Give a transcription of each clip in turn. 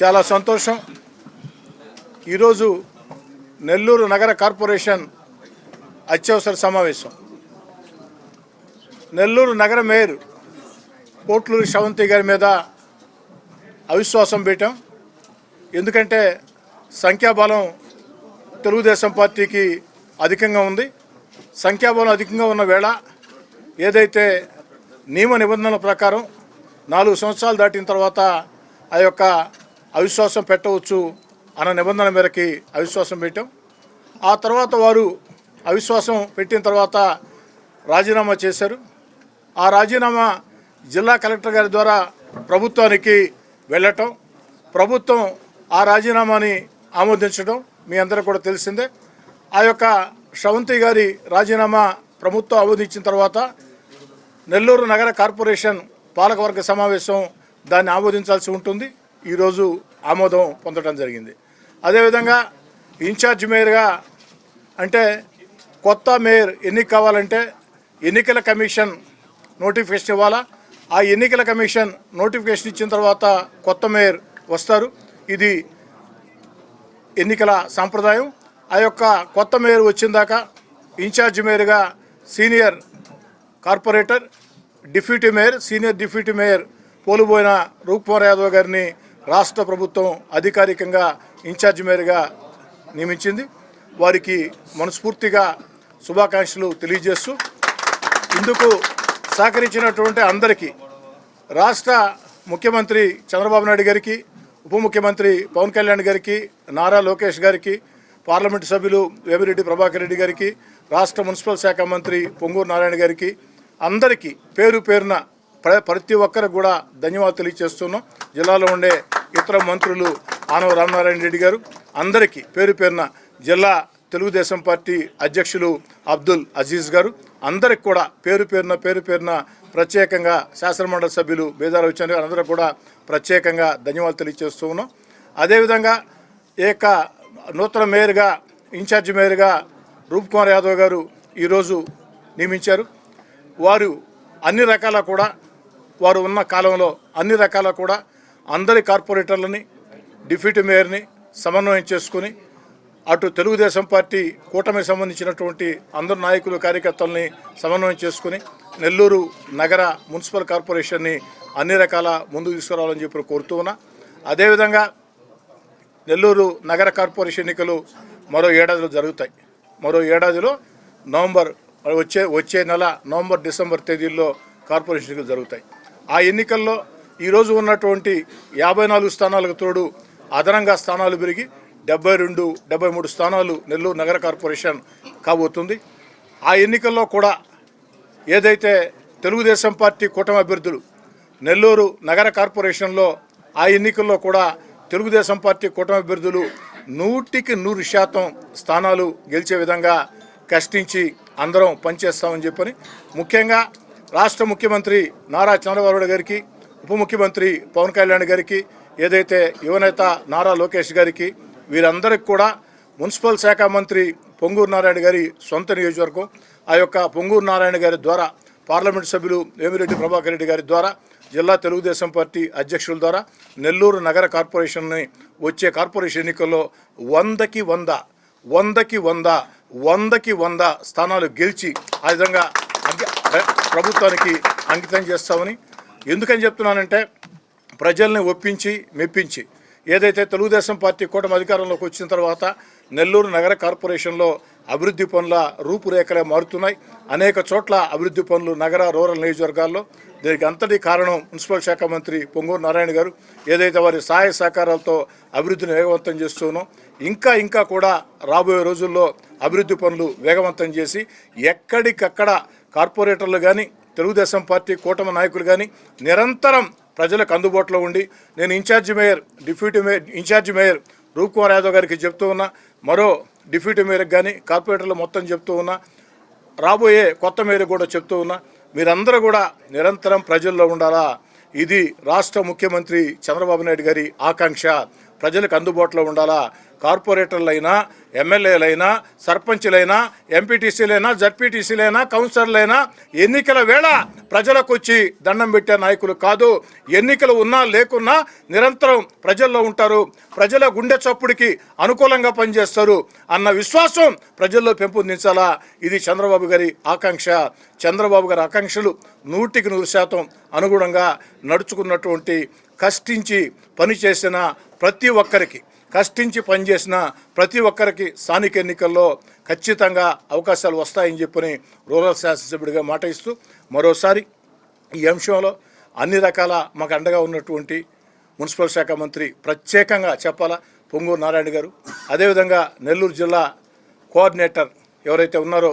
చాలా సంతోషం. ఈరోజు నెల్లూరు నగర కార్పొరేషన్ అత్యవసర సమావేశం. నెల్లూరు నగర మేయర్ పోట్లూరి శ్రవంతి గారి మీద అవిశ్వాసం పెట్టాం ఎందుకంటే సంఖ్యాబలం తెలుగుదేశం పార్టీకి అధికంగా ఉంది. సంఖ్యాబలం అధికంగా ఉన్న వేళ ఏదైతే నియమ నిబంధనల ప్రకారం నాలుగు సంవత్సరాలు దాటిన తర్వాత ఆ యొక్క అవిశ్వాసం పెట్టవచ్చు అన్న నిబంధన మేరకి అవిశ్వాసం పెట్టాం. ఆ తర్వాత వారు అవిశ్వాసం పెట్టిన తర్వాత రాజీనామా చేశారు. ఆ రాజీనామా జిల్లా కలెక్టర్ గారి ద్వారా ప్రభుత్వానికి వెళ్ళటం. ప్రభుత్వం ఆ రాజీనామాని ఆమోదించడం మీ అందరూ కూడా తెలిసిందే. ఆ యొక్క శ్రవంతి గారి రాజీనామా ప్రభుత్వం ఆమోదించిన తర్వాత నెల్లూరు నగర కార్పొరేషన్ పాలకవర్గ సమావేశం దాన్ని ఆమోదించాల్సి ఉంటుంది. ఈరోజు ఆమోదం పొందడం జరిగింది. అదేవిధంగా ఇన్ఛార్జ్ మేయర్గా అంటే కొత్త మేయర్ ఎన్నిక కావాలంటే ఎన్నికల కమిషన్ నోటిఫికేషన్ ఇవ్వాలా? ఆ ఎన్నికల కమిషన్ నోటిఫికేషన్ ఇచ్చిన తర్వాత కొత్త మేయర్ వస్తారు. ఇది ఎన్నికల సాంప్రదాయం. ఆ యొక్క కొత్త మేయర్ వచ్చిందాకా ఇన్ఛార్జ్ మేయర్గా senior corporator deputy mayor senior deputy mayor Poluboina Roopkumar Yadav గారిని రాష్ట్ర ప్రభుత్వం అధికారికంగా ఇన్ఛార్జ్ మేయర్గా నియమించింది. వారికి మనస్ఫూర్తిగా శుభాకాంక్షలు తెలియజేస్తూ ఇందుకు సహకరించినటువంటి అందరికీ రాష్ట్ర ముఖ్యమంత్రి చంద్రబాబు నాయుడు గారికి ఉప ముఖ్యమంత్రి పవన్ కళ్యాణ్ గారికి నారా లోకేష్ గారికి పార్లమెంటు సభ్యులు వేమిరెడ్డి ప్రభాకర్ రెడ్డి గారికి రాష్ట్ర మున్సిపల్ శాఖ మంత్రి పొంగూరు నారాయణ గారికి అందరికీ పేరు పేరున ప్రతి ఒక్కరికి కూడా ధన్యవాదాలు తెలియజేస్తున్నాం. జిల్లాలో ఉండే ఇతర మంత్రులు ఆనవ రామనారాయణ రెడ్డి గారు అందరికీ పేరు పేరున జిల్లా తెలుగుదేశం పార్టీ అధ్యక్షులు అబ్దుల్ అజీజ్ గారు అందరికి కూడా పేరు పేరున పేరు పేరున ప్రత్యేకంగా శాసనమండలి సభ్యులు బేదారు వచ్చారు. గారు అందరూ కూడా ప్రత్యేకంగా ధన్యవాదాలు తెలియజేస్తూ ఉన్నాం. అదేవిధంగా ఏక నూతన మేయర్గా ఇన్ఛార్జ్ మేయర్గా రూప్ కుమార్ యాదవ్ గారు ఈరోజు నియమించారు. వారు అన్ని రకాల కూడా వారు ఉన్న కాలంలో అన్ని రకాల కూడా అందరి కార్పొరేటర్లని డిప్యూటీ మేయర్ని సమన్వయం చేసుకుని అటు తెలుగుదేశం పార్టీ కూటమికి సంబంధించినటువంటి అందరు నాయకులు కార్యకర్తల్ని సమన్వయం చేసుకుని నెల్లూరు నగర మున్సిపల్ కార్పొరేషన్ని అన్ని రకాల ముందుకు తీసుకురావాలని చెప్పి కోరుతూ ఉన్నా. అదేవిధంగా నెల్లూరు నగర కార్పొరేషన్ ఎన్నికలు మరో ఏడాదిలో జరుగుతాయి. మరో ఏడాదిలో నవంబర్ వచ్చే వచ్చే నెల నవంబర్ డిసెంబర్ తేదీల్లో కార్పొరేషన్ ఎన్నికలు జరుగుతాయి. ఆ ఎన్నికల్లో ఈరోజు ఉన్నటువంటి యాభై నాలుగు స్థానాలకు తోడు అదనంగా స్థానాలు పెరిగి డెబ్బై రెండు డెబ్బై మూడు స్థానాలు నెల్లూరు నగర కార్పొరేషన్ కాబోతుంది. ఆ ఎన్నికల్లో కూడా ఏదైతే తెలుగుదేశం పార్టీ కూటమి అభ్యర్థులు నెల్లూరు నగర కార్పొరేషన్లో ఆ ఎన్నికల్లో కూడా తెలుగుదేశం పార్టీ కూటమి అభ్యర్థులు నూటికి నూరు శాతం స్థానాలు గెలిచే విధంగా కష్టించి అందరం పనిచేస్తామని చెప్పని ముఖ్యంగా రాష్ట్ర ముఖ్యమంత్రి నారా చంద్రబాబు నాయుడు గారికి ఉప ముఖ్యమంత్రి పవన్ కళ్యాణ్ గారికి ఏదైతే యువనేత నారా లోకేష్ గారికి వీరందరికి కూడా మున్సిపల్ శాఖ మంత్రి పొంగూరు నారాయణ గారి సొంత నియోజకవర్గం ఆ యొక్క పొంగూరు నారాయణ గారి ద్వారా పార్లమెంట్ సభ్యులు వేమిరెడ్డి ప్రభాకర్ రెడ్డి గారి ద్వారా జిల్లా తెలుగుదేశం పార్టీ అధ్యక్షుల ద్వారా నెల్లూరు నగర కార్పొరేషన్ని వచ్చే కార్పొరేషన్ ఎన్నికల్లో వందకి వంద వందకి వంద వందకి వంద స్థానాలు గెలిచి ఆ విధంగా ప్రభుత్వానికి అంకితం చేస్తామని. ఎందుకని చెప్తున్నానంటే ప్రజల్ని ఒప్పించి మెప్పించి ఏదైతే తెలుగుదేశం పార్టీ కూటమి అధికారంలోకి వచ్చిన తర్వాత నెల్లూరు నగర కార్పొరేషన్లో అభివృద్ధి పనుల రూపురేఖలే మారుతున్నాయి. అనేక చోట్ల అభివృద్ధి పనులు నగర రూరల్ నియోజకవర్గాల్లో. దీనికి అంతటి కారణం మున్సిపల్ శాఖ మంత్రి పొంగూరు నారాయణ గారు. ఏదైతే వారి సహాయ సహకారాలతో అభివృద్ధిని వేగవంతం చేస్తున్నాం ఇంకా ఇంకా కూడా రాబోయే రోజుల్లో అభివృద్ధి పనులు వేగవంతం చేసి ఎక్కడికక్కడ కార్పొరేటర్లు కానీ తెలుగుదేశం పార్టీ కూటమి నాయకులు కానీ నిరంతరం ప్రజలకు అందుబాటులో ఉండి నేను incharge mayor deputy mayor incharge mayor Roop Kumar Yadav గారికి చెప్తూ ఉన్నా మరో డిప్యూటీ మేయర్కి కానీ కార్పొరేటర్లు మొత్తం చెప్తూ ఉన్నా రాబోయే కొత్త మేయర్ కూడా చెప్తూ ఉన్నా మీరందరూ కూడా నిరంతరం ప్రజల్లో ఉండాలా? ఇది రాష్ట్ర ముఖ్యమంత్రి చంద్రబాబు నాయుడు గారి ఆకాంక్ష. ప్రజలకు అందుబాటులో ఉండాలా? కార్పొరేటర్లైనా ఎమ్మెల్యేలైనా సర్పంచులైనా ఎంపీటీసీలైనా జడ్పీటీసీలైనా కౌన్సిలర్లైనా ఎన్నికల వేళ ప్రజలకు వచ్చి దండం పెట్టే నాయకులు కాదు. ఎన్నికలు ఉన్నా లేకున్నా నిరంతరం ప్రజల్లో ఉంటారు. ప్రజల గుండె చప్పుడికి అనుకూలంగా పనిచేస్తారు అన్న విశ్వాసం ప్రజల్లో పెంపొందించాలా? ఇది చంద్రబాబు గారి ఆకాంక్ష. చంద్రబాబు గారి ఆకాంక్షలు నూటికి నూరు శాతం అనుగుణంగా నడుచుకున్నటువంటి కష్టించి పనిచేసిన ప్రతి ఒక్కరికి. కష్టించి పనిచేసిన ప్రతి ఒక్కరికి స్థానిక ఎన్నికల్లో ఖచ్చితంగా అవకాశాలు వస్తాయని చెప్పని రూరల్ శాసనసభ్యుడిగా మాట ఇస్తూ మరోసారి ఈ అంశంలో అన్ని రకాల మాకు అండగా ఉన్నటువంటి మున్సిపల్ శాఖ మంత్రి ప్రత్యేకంగా చెప్పాలా? పొంగూరు నారాయణ గారు. అదేవిధంగా నెల్లూరు జిల్లా కోఆర్డినేటర్ ఎవరైతే ఉన్నారో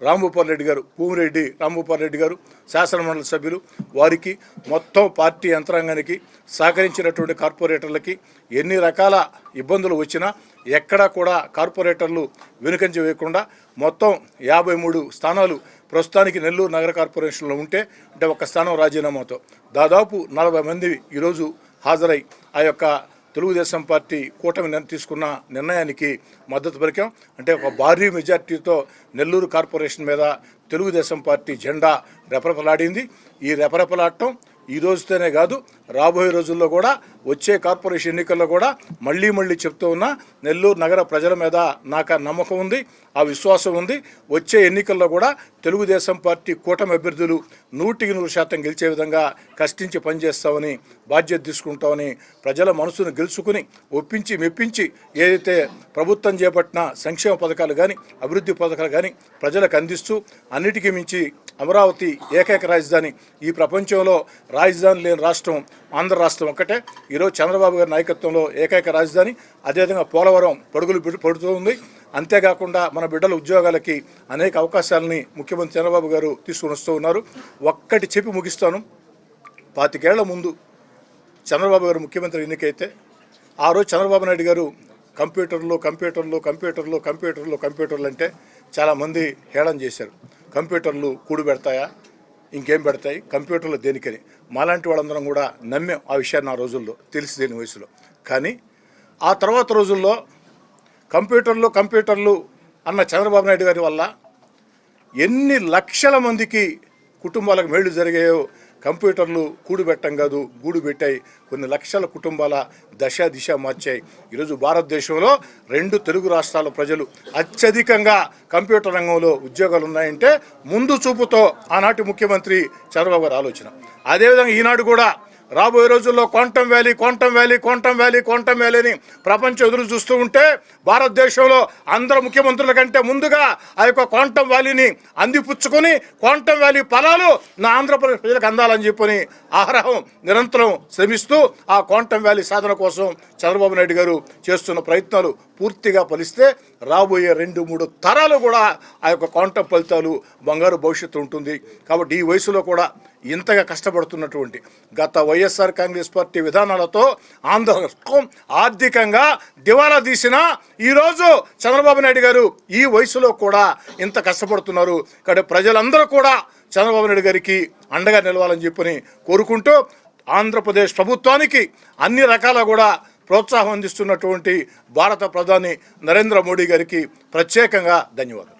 రాంభూపాల్ రెడ్డి గారు భూమిరెడ్డి రాంభూపాల్ రెడ్డి గారు శాసనమండలి సభ్యులు వారికి మొత్తం పార్టీ యంత్రాంగానికి సహకరించినటువంటి కార్పొరేటర్లకి ఎన్ని రకాల ఇబ్బందులు వచ్చినా ఎక్కడా కూడా కార్పొరేటర్లు వెనుకంజ వేయకుండా మొత్తం యాభై మూడు స్థానాలు ప్రస్తుతానికి నెల్లూరు నగర కార్పొరేషన్లో ఉంటే అంటే ఒక స్థానం రాజీనామాతో దాదాపు నలభై మంది ఈరోజు హాజరై ఆ యొక్క తెలుగుదేశం పార్టీ కూటమి తీసుకున్న నిర్ణయానికి మద్దతు పలికాం. అంటే ఒక భారీ మెజార్టీతో నెల్లూరు కార్పొరేషన్ మీద తెలుగుదేశం పార్టీ జెండా రెపరెపలాడింది. ఈ రెపరెపలాడటం ఈ రోజుతోనే కాదు రాబోయే రోజుల్లో కూడా వచ్చే కార్పొరేషన్ ఎన్నికల్లో కూడా మళ్ళీ మళ్ళీ చెప్తూ ఉన్నా నెల్లూరు నగర ప్రజల మీద నాకు నమ్మకం ఉంది ఆ విశ్వాసం ఉంది. వచ్చే ఎన్నికల్లో కూడా తెలుగుదేశం పార్టీ కూటమి అభ్యర్థులు నూటికి నూరు శాతం గెలిచే విధంగా కష్టించి పనిచేస్తామని బాధ్యత తీసుకుంటామని ప్రజల మనసును గెలుచుకుని ఒప్పించి మెప్పించి ఏదైతే ప్రభుత్వం చేపట్టిన సంక్షేమ పథకాలు కానీ అభివృద్ధి పథకాలు కానీ ప్రజలకు అందిస్తూ అన్నిటికీ మించి అమరావతి ఏకైక రాజధాని. ఈ ప్రపంచంలో రాజధాని లేని రాష్ట్రం ఆంధ్ర రాష్ట్రం ఒక్కటే. ఈరోజు చంద్రబాబు గారి నాయకత్వంలో ఏకైక రాజధాని. అదేవిధంగా పోలవరం పడుగులు పెడు- పడుతూ ఉంది. అంతేకాకుండా మన బిడ్డల ఉద్యోగాలకి అనేక అవకాశాలని ముఖ్యమంత్రి చంద్రబాబు గారు తీసుకుని వస్తూ ఉన్నారు. ఒక్కటి చెప్పి ముగిస్తాను. పాతికేళ్ళ ముందు చంద్రబాబు గారు ముఖ్యమంత్రి ఎన్నికైతే ఆ రోజు చంద్రబాబు నాయుడు గారు కంప్యూటర్లు కంప్యూటర్లు కంప్యూటర్లు కంప్యూటర్లు కంప్యూటర్లు అంటే చాలామంది హేళన చేశారు. కంప్యూటర్లు కూడు పెడతాయా? ఇంకేం పెడతాయి? కంప్యూటర్లు దేనికని? మాలాంటి వాళ్ళందరం కూడా నమ్మాం ఆ విషయాన్ని ఆ రోజుల్లో తెలిసి దేని వయసులో. కానీ ఆ తర్వాత రోజుల్లో కంప్యూటర్లు కంప్యూటర్లు అన్న చంద్రబాబు నాయుడు గారి వల్ల ఎన్ని లక్షల మందికి కుటుంబాలకు మేళ్ళు జరిగాయో కంప్యూటర్లు కూడుబెట్టం కాదు గూడు పెట్టాయి కొన్ని లక్షల కుటుంబాల దశ దిశ మార్చాయి. ఈరోజు భారతదేశంలో రెండు తెలుగు రాష్ట్రాల ప్రజలు అత్యధికంగా కంప్యూటర్ రంగంలో ఉద్యోగాలు ఉన్నాయంటే ముందు చూపుతో ఆనాటి ముఖ్యమంత్రి చంద్రబాబు గారి ఆలోచన. అదేవిధంగా ఈనాడు కూడా రాబోయే రోజుల్లో Quantum Valley Quantum Valley Quantum Valley Quantum వ్యాలీని ప్రపంచం ఎదురు చూస్తూ ఉంటే భారతదేశంలో అందరు ముఖ్యమంత్రుల కంటే ముందుగా ఆ యొక్క క్వాంటమ్ వ్యాలీని అందిపుచ్చుకొని క్వాంటమ్ వ్యాలీ ఫలాలు నా ఆంధ్రప్రదేశ్ ప్రజలకు అందాలని చెప్పని ఆగ్రహం నిరంతరం శ్రమిస్తూ ఆ క్వాంటమ్ వ్యాలీ సాధన కోసం చంద్రబాబు నాయుడు గారు చేస్తున్న ప్రయత్నాలు పూర్తిగా ఫలిస్తే రాబోయే రెండు మూడు తరాలు కూడా ఆ యొక్క క్వాంటమ్ ఫలితాలు బంగారు భవిష్యత్తు ఉంటుంది. కాబట్టి ఈ వయసులో కూడా ఇంతగా కష్టపడుతున్నటువంటి గత వైఎస్ఆర్ కాంగ్రెస్ పార్టీ విధానాలతో ఆంధ్ర రాష్ట్రం ఆర్థికంగా దివాలా తీసిన ఈరోజు చంద్రబాబు నాయుడు గారు ఈ వయసులో కూడా ఇంత కష్టపడుతున్నారు. కాబట్టి ప్రజలందరూ కూడా చంద్రబాబు నాయుడు గారికి అండగా నిలవాలని చెప్పని కోరుకుంటూ ఆంధ్రప్రదేశ్ ప్రభుత్వానికి అన్ని రకాల కూడా ప్రోత్సాహం అందిస్తున్నటువంటి భారత ప్రధాని నరేంద్ర మోడీ గారికి ప్రత్యేకంగా ధన్యవాదాలు.